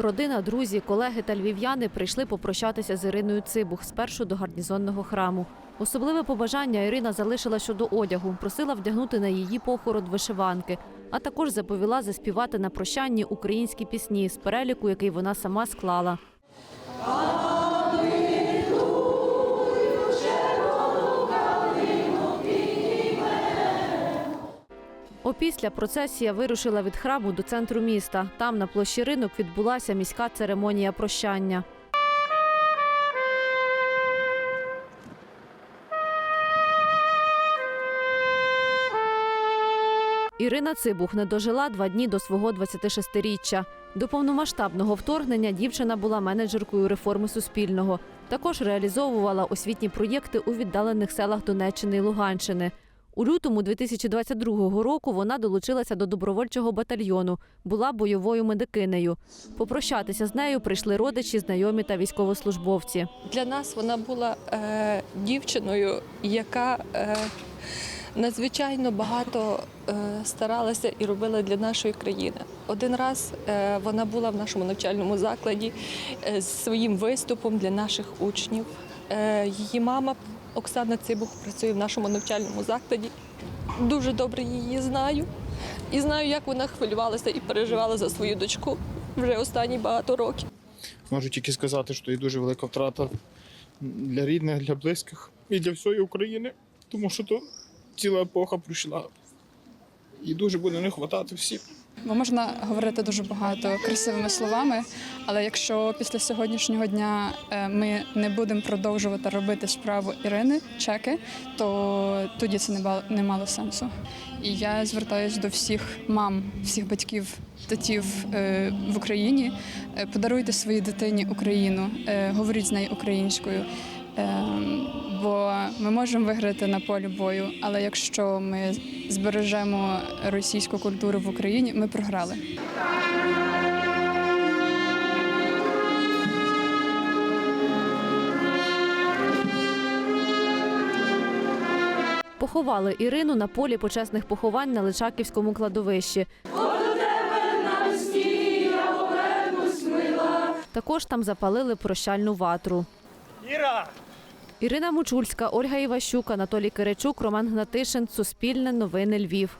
Родина, друзі, колеги та львів'яни прийшли попрощатися з Іриною Цибух спершу до гарнізонного храму. Особливе побажання Ірина залишила щодо одягу, просила вдягнути на її похорон вишиванки, а також заповіла заспівати на прощанні українські пісні з переліку, який вона сама склала. Опісля процесія вирушила від храму до центру міста. Там на площі ринок відбулася міська церемонія прощання. Ірина Цибух не дожила два дні до свого 26-річчя. До повномасштабного вторгнення дівчина була менеджеркою реформи Суспільного. Також реалізовувала освітні проєкти у віддалених селах Донеччини і Луганщини. У лютому 2022 року вона долучилася до добровольчого батальйону, була бойовою медикинею. Попрощатися з нею прийшли родичі, знайомі та військовослужбовці. Для нас вона була е, дівчиною, яка е, надзвичайно багато е, старалася і робила для нашої країни. Один раз е, вона була в нашому навчальному закладі е, з своїм виступом для наших учнів. Е, її мама Оксана Цибух працює в нашому навчальному закладі. Дуже добре її знаю. І знаю, як вона хвилювалася і переживала за свою дочку вже останні багато років. Можу тільки сказати, що і дуже велика втрата для рідних, для близьких і для всієї України, тому що то ціла епоха пройшла. І дуже буде не вистачати всім. Бо можна говорити дуже багато красивими словами, але якщо після сьогоднішнього дня е, ми не будемо продовжувати робити справу Ірини чеки, то тоді це не мало сенсу. І я звертаюся до всіх мам, всіх батьків, татів е, в Україні. Е, Подаруйте своїй дитині Україну, говоріть з нею українською. Е, Бо ми можемо виграти на полі бою, але якщо ми збережемо російську культуру в Україні, ми програли. Поховали Ірину на полі почесних поховань на Личаківському кладовищі. Також там запалили прощальну ватру. Іра! Ірина Мучульська, Ольга Іващук, Анатолій Киричук, Роман Гнатишин. Суспільне новини Львів.